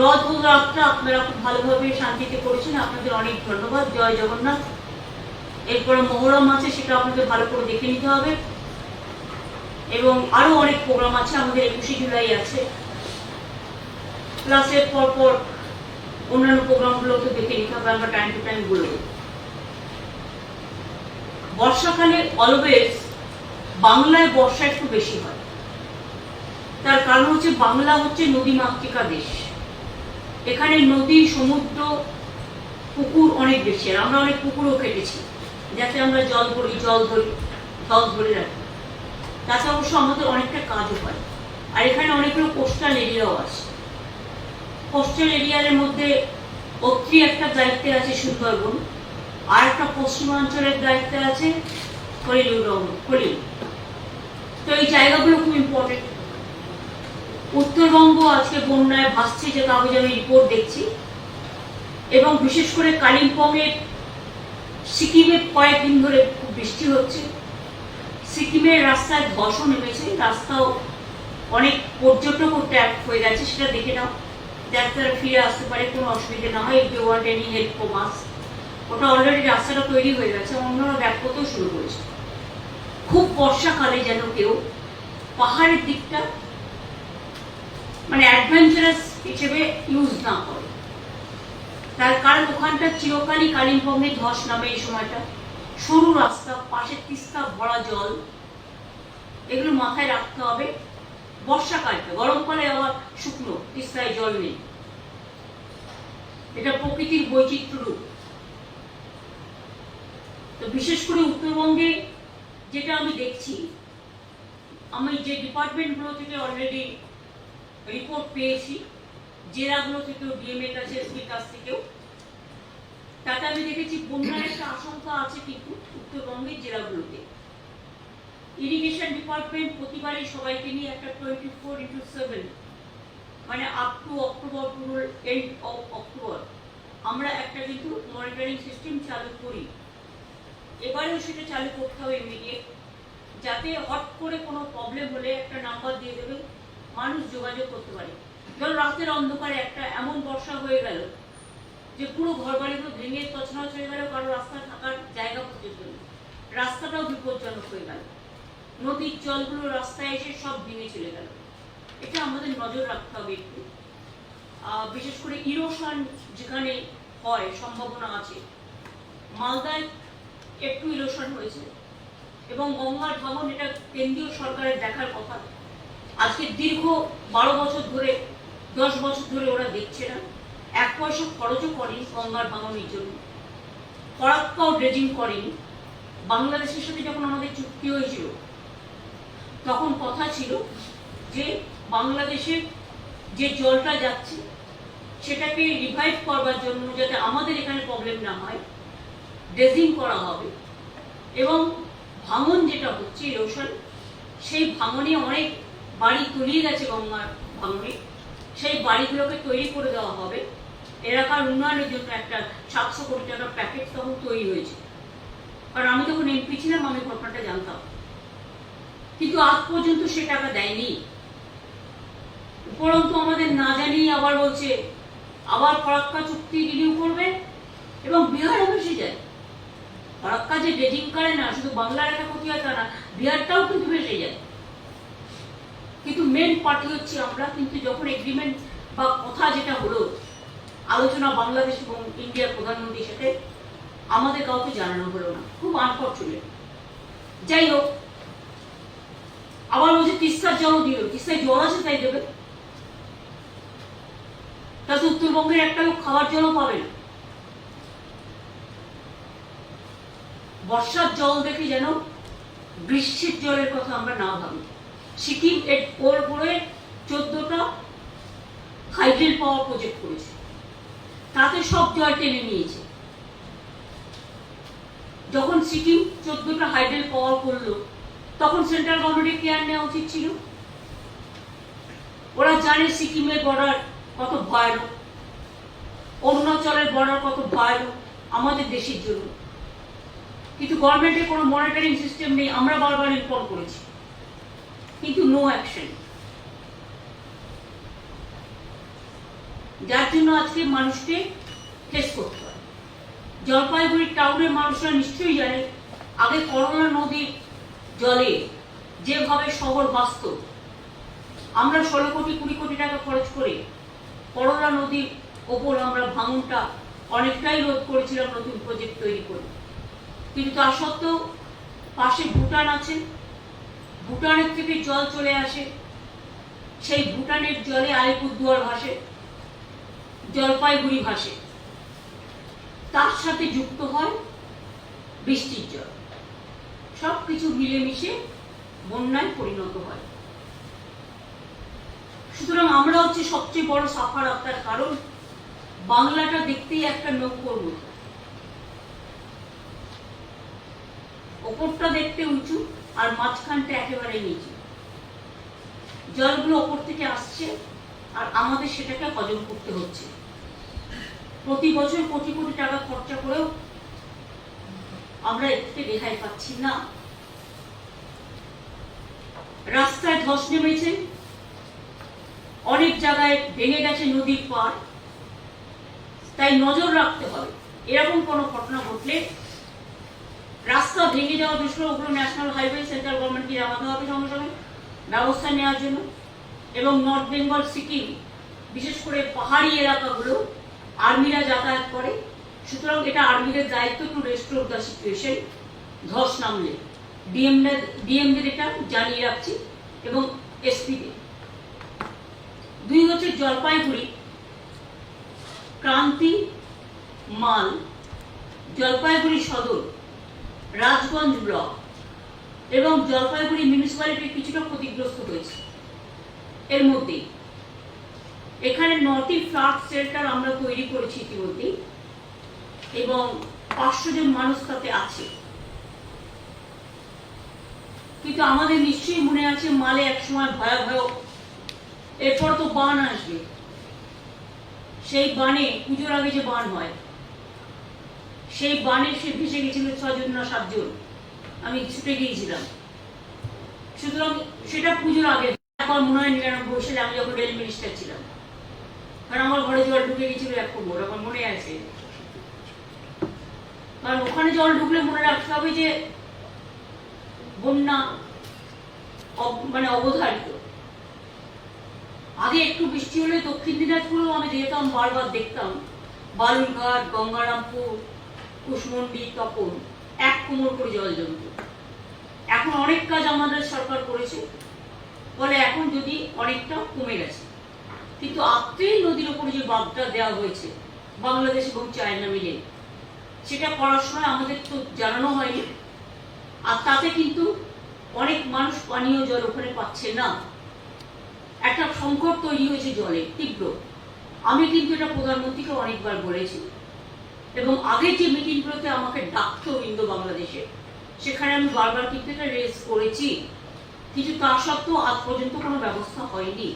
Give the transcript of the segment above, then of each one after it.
রথ যাত্রা আপনারা খুব ভালোভাবে শান্তিতে করেছেন আপনাদের অনেক ধন্যবাদ, জয় জগন্নাথ। এরপরে মহরম আছে, সেটা আপনাদের ভালো করে দেখে নিতে হবে। এবং আরও অনেক প্রোগ্রাম আছে, আমাদের একুশে জুলাই আছে। ক্লাসের পর পর অন্যান্য প্রোগ্রামগুলো তো দেখে নিতে হবে, আমরা টাইম টু টাইম বলব বর্ষাকালে অলওয়েজ বাংলায় বর্ষা একটু বেশি হয়। তার কারণ হচ্ছে বাংলা হচ্ছে নদী মাতৃকা দেশ এখানে নদী, সমুদ্র, পুকুর অনেক বেশি আর আমরা অনেক পুকুরও কেটেছি। যাতে আমরা জল ভরি, জল ধরি জল ধরে রাখি। তাতে অবশ্য আমাদের অনেকটা কাজও হয়। আর এখানে অনেকগুলো কোস্টাল এরিয়াও আছে। কোস্টাল এরিয়ার মধ্যে অত্রি একটা দায়িত্বে আছে সুন্দরবন, আর একটা পশ্চিমাঞ্চলের দায়িত্বে আছে কলিউরম কলিউ তো এই জায়গাগুলো খুব ইম্পর্টেন্ট উত্তরবঙ্গ আজকে বন্যায় ভাসছে যে কাগজে আমি রিপোর্ট দেখছি। এবং বিশেষ করে কালিম্পংয়ের সিকিমে কয়েকদিন ধরে খুব বৃষ্টি হচ্ছে। সিকিমের রাস্তায় ধসও নেমেছে। রাস্তাও অনেক পর্যটক ট্যাপ হয়ে গেছে, সেটা দেখে নাও। যাতে তারা ফিরে আসতে পারে, কোনো অসুবিধা না হয়। You want any help from us ওটা অলরেডি রাস্তাটা তৈরি হয়ে গেছে। অন্যরা ব্যাক করতেও শুরু করেছে। খুব বর্ষাকালে যেন কেউ পাহাড়ের দিকটা মানে অ্যাডভেঞ্চারাস হিসেবে ইউজ না করে। তার কারণ ওখানটা চিরকালই কালিম্পংয়ে ধস নামে এই সময়টা। সরু রাস্তা, পাশে তিস্তা, ভরা জল। এগুলো মাথায় রাখতে হবে। বর্ষাকালটা গরমকালে আবার শুকনো, তিস্তায় জল নেই। এটা প্রকৃতির বৈচিত্র্য রূপ। তো বিশেষ করে উত্তরবঙ্গে যেটা আমি দেখছি, আমি যে ডিপার্টমেন্টগুলো থেকে অলরেডি রিপোর্ট পেয়েছি। জেলাগুলো থেকেও ডিএমএ কাছে এসপির কাছ থেকেও। তাতে আমি দেখেছি, বন্যার একটা আশঙ্কা আছে কিন্তু উত্তরবঙ্গের জেলাগুলোতে। ইরিগেশন ডিপার্টমেন্ট প্রতিবারই সবাইকে নিয়ে একটা টোয়েন্টি ফোর ইন্টু সেভেন মানে আপ টু অক্টোবর পুরো এন্ড অফ অক্টোবর আমরা একটা কিন্তু মনিটরিং সিস্টেম চালু করি। এবারেও সেটা চালু করতে হবে ইমিডিয়েট যাতে হট করে কোনো প্রবলেম হলে একটা নাম্বার দিয়ে দেবে। মানুষ যোগাযোগ করতে পারে। ধরো রাতের অন্ধকারে একটা এমন বর্ষা হয়ে গেল যে পুরো ঘর বাড়িগুলো ভেঙে তছনছ হয়ে গেল, কারও রাস্তায় থাকার জায়গা পর্যন্ত রাস্তাটাও বিপজ্জনক হয়ে গেল। নদীর জলগুলো রাস্তায় এসে সব ভেঙে চলে গেল। এটা আমাদের নজর রাখতে হবে একটু। বিশেষ করে ইরোশন যেখানে হয়, সম্ভাবনা আছে। মালদায় একটু ইরোশন হয়েছে এবং গঙ্গার ভবন এটা কেন্দ্রীয় সরকারের দেখার কথা। আজকে দীর্ঘ বারো বছর ধরে, দশ বছর ধরে ওরা দেখছে না। এক পয়সা খরচও করেনি গঙ্গার ভাঙনের জন্য। ফরাক্কাও ড্রেজিং করেনি। বাংলাদেশের সাথে যখন আমাদের চুক্তি হয়েছিল, তখন কথা ছিল যে বাংলাদেশের যে জলটা যাচ্ছে, সেটাকে রিভাইভ করবার জন্য যাতে আমাদের এখানে প্রবলেম না হয় ড্রেজিং করা হবে। এবং ভাঙন যেটা হচ্ছে রোশন, সেই ভাঙনে অনেক বাড়ি তলিয়ে গেছে গঙ্গার ভাঙনে সেই বাড়িগুলোকে তৈরি করে দেওয়া হবে। এলাকার উন্নয়নের জন্য একটা সাতশো কোটি টাকার প্যাকেজ তখন তৈরি হয়েছে। কারণ আমি যখন এমপি ছিলাম, আমি ঘটনাটা জানতাম। কিন্তু আজ পর্যন্ত সে টাকা দেয়নি। উপরন্তু আমাদের না জানিয়ে আবার বলছে, আবার ফরাক্কা চুক্তি রিনিউ করবে এবং বিহারও ভেসে যায়। ফরাক্কা যে ড্রেজিং করে না, শুধু বাংলার একটা ক্ষতি হয় তা না, বিহারটাও কিন্তু ভেসে যায়। কিন্তু মেন পার্টি হচ্ছে আমরা কিন্তু যখন এগ্রিমেন্ট বা কথা যেটা হলো, আলোচনা বাংলাদেশ এবং ইন্ডিয়ার প্রধানমন্ত্রীর সাথে, আমাদের কাউকে জানানো হলো না। খুব আনফর্চুনেট যাই হোক, আবার বলছে, তিস্তার জলও দিল। তিস্তায় জল আছে, তাই দেবে। তাতে উত্তরবঙ্গের একটা লোক খাওয়ার জলও পাবে না। বর্ষার জল দেখে যেন গ্রীষ্মের জলের কথা আমরা না ভাবি। সিকিম এর ওর উপরে চোদ্দটা হাইড্রেল পাওয়ার প্রজেক্ট করেছে। তাতে সব জল টেনে নিয়েছে। যখন সিকিম চোদ্দটা হাইড্রেল পাওয়ার করল, তখন সেন্ট্রাল গভর্নমেন্টের কেয়ার নেওয়া উচিত ছিল। ওরা জানে সিকিমের বর্ডার কত ভয়ানক। অরুণাচলের বর্ডার কত ভয়ানক। আমাদের দেশের জন্য। কিন্তু গভর্নমেন্টের কোনো মনিটরিং সিস্টেম নেই। আমরা বারবার ইনফর্ম করেছি। কিন্তু নো অ্যাকশন যার জন্য আজকে মানুষকে ফেস করতে হয়। জলপাইগুড়ি টাউনের মানুষরা নিশ্চয়ই জানে, আগে করোনা নদীর জলে যেভাবে শহর বাঁচত, আমরা ষোলো কোটি, কুড়ি কোটি টাকা খরচ করে করোনা নদীর ওপর আমরা ভাঙনটা অনেকটাই রোধ করেছিলাম নতুন প্রজেক্ট তৈরি করে। কিন্তু তা সত্ত্বেও পাশে ভুটান আছে ভুটানের থেকে জল চলে আসে। সেই ভুটানের জলে আলিপুরদুয়ার ভাসে, জলপাইগুড়ি ভাসে। তার সাথে যুক্ত হয় বৃষ্টির জল। সব কিছু মিলেমিশে বন্যায় পরিণত হয়। সুতরাং আমরা হচ্ছে সবচেয়ে বড় সাফার আপনার কারণ, বাংলাটা দেখতেই একটা নৌকোর মতো। ওপরটা দেখতে উঁচু আর মাঝখানটা একেবারে নিচু। জলগুলো ওপর থেকে আসছে আর আমাদের সেটাকে হজম করতে হচ্ছে। প্রতি বছর কোটি কোটি টাকা খরচা করেও আমরা থেকে রেহাই পাচ্ছি না। রাস্তায় ধস নেমেছে। অনেক জায়গায় ভেঙে গেছে নদীর পার তাই নজর রাখতে হবে। এরকম কোনো ঘটনা ঘটলে রাস্তা ভেঙে যাওয়া বিষয় ওগুলো ন্যাশনাল হাইওয়ে, সেন্ট্রাল গভর্নমেন্টকে জানাতে হবে, সঙ্গে সঙ্গে ব্যবস্থা নেওয়ার জন্য। এবং নর্থ বেঙ্গল, সিকিম, বিশেষ করে পাহাড়ি এলাকাগুলো আর্মিরা যাতায়াত করে। সুতরাং এটা আর্মিদের দায়িত্ব টু রেস্টোর দ্য সিচুয়েশন ধস নামলে। ডিএমদের ডিএমদের এটা জানিয়ে রাখছি, এবং এসপিদের। দুই হচ্ছে জলপাইগুড়ি, ক্রান্তি মাল, জলপাইগুড়ি সদর। রাজগঞ্জ ব্লক এবং জলপাইগুড়ি মিউনিসিপ্যালিটি কিছুটা ক্ষতিগ্রস্ত হয়েছে। এর মধ্যেই এখানে নটি ফ্ল্যাট শেল্টার আমরা তৈরি করেছি ইতিমধ্যেই এবং পাঁচশো জন মানুষ তাতে আছে। কিন্তু আমাদের নিশ্চয়ই মনে আছে মালে একসময় ভয়াবহ, এরপর তো বান আসবে। সেই বানে পুজোর আগে যে বান হয় সেই বানে সে ভেসে গেছিল ছজন না সাতজন। আমি ছুটে গিয়েছিলাম। সুতরাং সেটা পুজোর আগে। এখন মনে হয় নিরানব্বই সালে আমি যখন রেল মিনিস্টার ছিলাম। কারণ আমার ঘরে জল ঢুকে গেছিল এক কোমর আমার মনে আছে। কারণ ওখানে জল ঢুকলে মনে রাখতে হবে যে বন্যা মানে অবধারিত। আগে একটু বৃষ্টি হলে দক্ষিণ দিনাজপুরেও আমি যেতাম, বারবার দেখতাম। বালুরঘাট, গঙ্গারামপুর কুশমন্ডি তপন, এক কোমর করে জল জমত। এখন অনেক কাজ আমাদের সরকার করেছে, ফলে এখন যদি অনেকটা কমে গেছে। কিন্তু আত্মেই নদীর উপরে যে বাঁধটা দেওয়া হয়েছে, বাংলাদেশ এবং চায়না মিলে, সেটা করার সময় আমাদের তো জানানো হয়নি। আর তাতে কিন্তু অনেক মানুষ পানীয় জল ওখানে পাচ্ছে না। একটা সংকট তৈরি হয়েছে জলে, তীব্র। আমি কিন্তু এটা প্রধানমন্ত্রীকে অনেকবার বলেছি। এবং আগের যে মিটিংগুলোতে আমাকে ডাকতো ইন্দো বাংলাদেশে সেখানে আমি বারবার কিন্তু এটা রেজ করেছি। কিন্তু তা সত্ত্বেও আজ পর্যন্ত কোনো ব্যবস্থা হয়নি।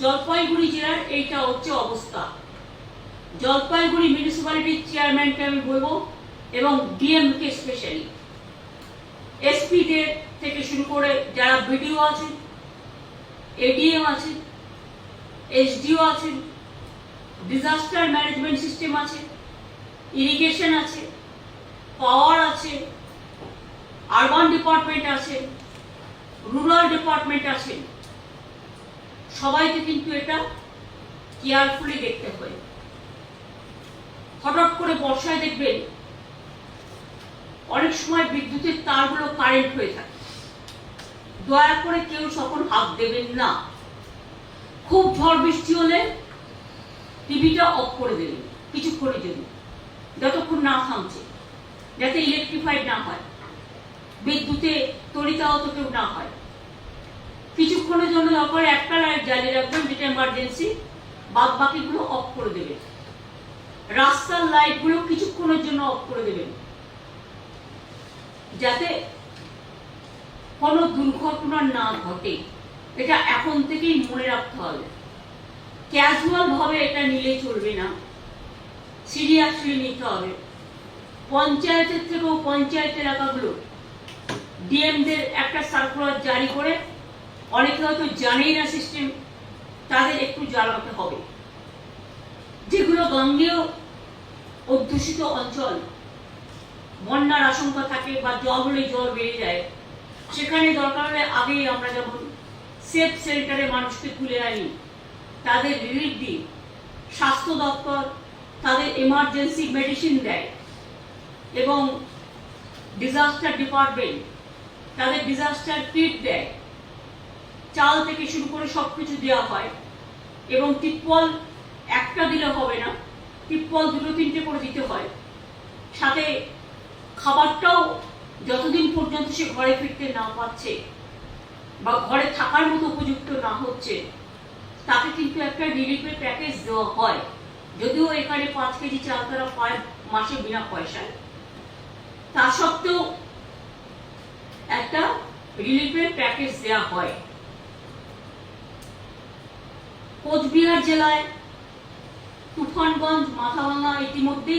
জলপাইগুড়ি জেলার এইটা হচ্ছে অবস্থা। জলপাইগুড়ি মিউনিসিপ্যালিটির চেয়ারম্যানকে আমি বলব এবং ডিএমকে স্পেশালি এসপিদের থেকে শুরু করে যারা বিডিও আছেন এডিএম আছে এসডিও আছে ডিজাস্টার ম্যানেজমেন্ট সিস্টেম আছে। ইরিগেশন আছে, পাওয়ার আছে, আরবান ডিপার্টমেন্ট আছে, রুরাল ডিপার্টমেন্ট আছে। সবাইকে কিন্তু এটা কেয়ারফুলি দেখতে হয়। হঠাৎ করে বর্ষায় দেখবেন অনেক সময় বিদ্যুতের তারগুলো কারেন্ট হয়ে থাকে। দয়া করে কেউ সকল হাত দেবেন না। খুব ঝড় বৃষ্টি হলে টিভিটা অফ করে দেবেন, কিছুক্ষণের জন্য। যতক্ষণ না থামছে, যাতে ইলেকট্রিফাইড না হয়, বিদ্যুতে তরিতাহত কেউ না হয়। কিছুক্ষণের জন্য দরকার একটা লাইট জ্বালিয়ে রাখবেন, যেটা এমার্জেন্সি বাদ বাকিগুলো অফ করে দেবেন। রাস্তার লাইটগুলো কিছুক্ষণের জন্য অফ করে দেবেন। যাতে কোনো দুর্ঘটনা না ঘটে। এটা এখন থেকেই মনে রাখতে হবে। ক্যাজুয়াল ভাবে এটা নিলে চলবে না। সিরিয়াসলি নিতে হবে। পঞ্চায়েতের থেকেও পঞ্চায়েত এলাকাগুলো ডিএমদের একটা সার্কুলার জারি করে, অনেকে হয়তো জানেই না সিস্টেম তাদের একটু জানাতে হবে। যেগুলো গঙ্গেয় অধ্যুষিত অঞ্চল, বন্যার আশঙ্কা থাকে বা জল হলে জল বেড়ে যায়, সেখানে দরকার হলে আগেই আমরা যেমন সেফ সেন্টারে মানুষকে তুলে আনি, তাদের রিলিফ দিই স্বাস্থ্য দপ্তর তাদের এমার্জেন্সি মেডিসিন দেয় এবং ডিজাস্টার ডিপার্টমেন্ট তাদের ডিজাস্টার কিট দেয়। চাল থেকে শুরু করে সব কিছু দেওয়া হয় এবং টিপ্পল একটা দিলে হবে না টিপ্পল দুটো তিনটে করে দিতে হয়। সাথে খাবারটাও যতদিন পর্যন্ত সে ঘরে ফিরতে না পারছে বা ঘরে থাকার মতো উপযুক্ত না হচ্ছে, তাকে কিন্তু একটা রিলিফের প্যাকেজ দেওয়া হয়। যদিও এখানে পাঁচ কেজি চাল তারা পায়, মাসে বিনা পয়সায়। তা সত্ত্বেও একটা রিলিফের প্যাকেজ দেওয়া হয়। কোচবিহার জেলায়, তুফানগঞ্জ মাথাভাঙা ইতিমধ্যেই